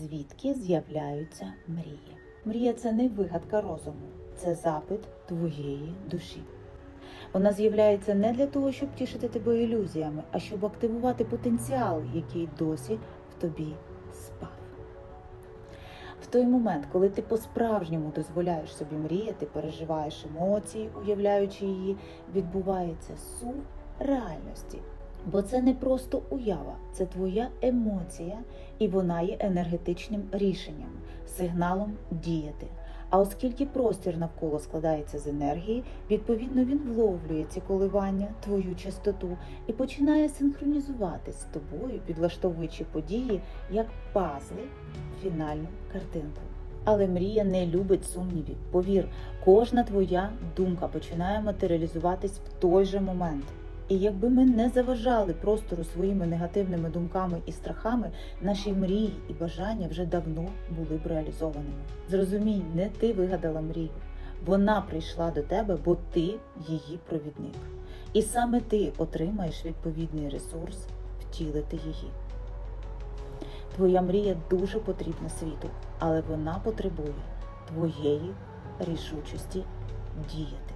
звідки з'являються мрії. Мрія це не вигадка розуму, це запит твоєї душі. Вона з'являється не для того, щоб тішити тебе ілюзіями, а щоб активувати потенціал, який досі в тобі спав. В той момент, коли ти по-справжньому дозволяєш собі мріяти, переживаєш емоції, уявляючи її, відбувається сув реальності. Бо це не просто уява, це твоя емоція, і вона є енергетичним рішенням, сигналом діяти. А оскільки простір навколо складається з енергії, відповідно він вловлює ці коливання, твою частоту і починає синхронізуватись з тобою, підлаштовуючи події як пазли фінальну картинку. Але мрія не любить сумнівів. Повір, кожна твоя думка починає матеріалізуватись в той же момент. І якби ми не заважали простору своїми негативними думками і страхами, наші мрії і бажання вже давно були б реалізованими. Зрозумій, не ти вигадала мрію. Вона прийшла до тебе, бо ти її провідник. І саме ти отримаєш відповідний ресурс втілити її. Твоя мрія дуже потрібна світу, але вона потребує твоєї рішучості діяти.